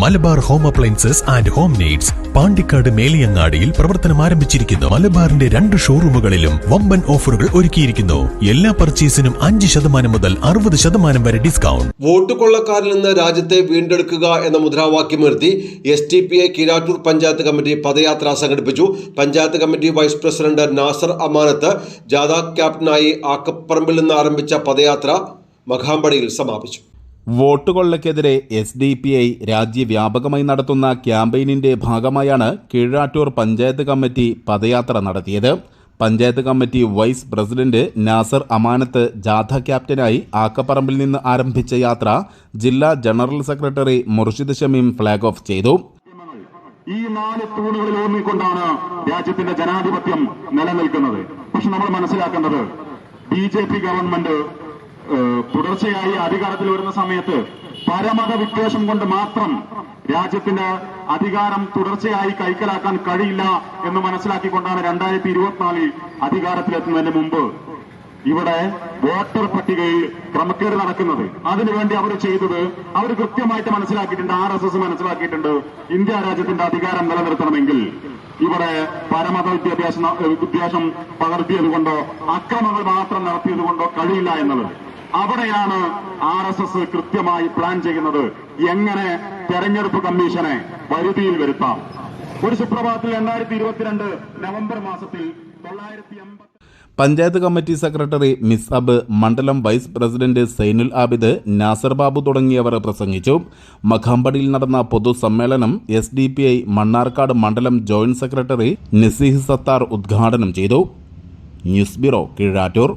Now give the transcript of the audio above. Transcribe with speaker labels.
Speaker 1: Malabar home appliances and home needs Pandikkad മേലിയങ്ങാടിയിൽ പ്രവർത്തനം ആരംഭിച്ചിരിക്കുന്നു. മലബാറിന്റെ രണ്ട് ഷോറൂമുകളിലും വമ്പൻ ഓഫറുകൾ ഒരുക്കിയിരിക്കുന്നു. എല്ലാ പർച്ചേസിനും അഞ്ച് ശതമാനം മുതൽ അറുപത് ശതമാനം വരെ ഡിസ്കൗണ്ട്.
Speaker 2: വോട്ട് കൊള്ളക്കാരിൽ നിന്ന് രാജ്യത്തെ വീണ്ടെടുക്കുക എന്ന മുദ്രാവാക്യമുയർത്തി S T P I Kirattur panchayat committee പദയാത്ര സംഘടിപ്പിച്ചു. Panchayat committee vice president Nasar Amanath ജാഥ ക്യാപ്റ്റനായി ആക്കപ്പറമ്പിൽ നിന്ന് ആരംഭിച്ച പദയാത്ര മഖാമ്പടിയിൽ സമാപിച്ചു.
Speaker 3: വോട്ട് കൊള്ളയ്ക്കെതിരെ എസ് ഡി പി ഐ രാജ്യവ്യാപകമായി നടത്തുന്ന ക്യാമ്പയിനിന്റെ ഭാഗമായാണ് കീഴാറ്റൂർ പഞ്ചായത്ത് കമ്മിറ്റി പദയാത്ര നടത്തിയത്. Panchayat committee vice president Nasar Amanath ജാഥ ക്യാപ്റ്റനായി ആക്കപ്പറമ്പിൽ നിന്ന് ആരംഭിച്ച യാത്ര ജില്ലാ general secretary Murshid Shameem flag off ചെയ്തു.
Speaker 4: ഈ നാല് തൂണുകളിൽ ഊന്നിക്കൊണ്ടാണ് രാജ്യത്തിന്റെ ജനാധിപത്യം നിലനിൽക്കുന്നത്. പക്ഷെ നമ്മൾ മനസ്സിലാക്കേണ്ടത് ബി ജെ പി ഗവൺമെന്റ് തുടർച്ചയായി അധികാരത്തിൽ വരുന്ന സമയത്ത് പരമത വിദ്വേഷം കൊണ്ട് മാത്രം രാജ്യത്തിന്റെ അധികാരം തുടർച്ചയായി കൈക്കലാക്കാൻ കഴിയില്ല എന്ന് മനസ്സിലാക്കിക്കൊണ്ടാണ് രണ്ടായിരത്തി ഇരുപത്തിനാലിൽ അധികാരത്തിലെത്തുന്നതിന് മുമ്പ് ഇവിടെ വോട്ടർ പട്ടികയിൽ ക്രമക്കേട് നടക്കുന്നത്. അതിനുവേണ്ടി അവർ ചെയ്തത് അവർ കൃത്യമായിട്ട് മനസ്സിലാക്കിയിട്ടുണ്ട് ആർ എസ് എസ് മനസ്സിലാക്കിയിട്ടുണ്ട്. ഇന്ത്യ രാജ്യത്തിന്റെ അധികാരം നിലനിർത്തണമെങ്കിൽ ഇവിടെ പരമത വിദ്യാഭ്യാസം വിദ്വേഷം പകർത്തിയത് കൊണ്ടോ അക്രമങ്ങൾ മാത്രം നടത്തിയത് കൊണ്ടോ കഴിയില്ല എന്നുള്ളത്. അവിടെയാണ് ആർ എസ് എസ് കൃത്യമായി പ്ലാൻ ചെയ്യുന്നത്. എങ്ങനെ തെരഞ്ഞെടുപ്പ് കമ്മീഷനെ വരുതിയിൽ വരുത്താം. ഒരു സുപ്രഭാതത്തിൽ രണ്ടായിരത്തി ഇരുപത്തിരണ്ട് നവംബർ മാസത്തിൽ തൊള്ളായിരത്തി എൺപത്തി
Speaker 3: പഞ്ചായത്ത് കമ്മിറ്റി സെക്രട്ടറി മിസ്അബ് മണ്ഡലം വൈസ് പ്രസിഡന്റ് സൈനുൽ ആബിദ് നാസർ ബാബു തുടങ്ങിയവർ പ്രസംഗിച്ചു. മഖാമ്പടിയിൽ നടന്ന പൊതുസമ്മേളനം S D P I Mannarkkad മണ്ഡലം ജോയിന്റ് സെക്രട്ടറി നസീഹ് സത്താർ ഉദ്ഘാടനം ചെയ്തു. News bureau Keezhattur.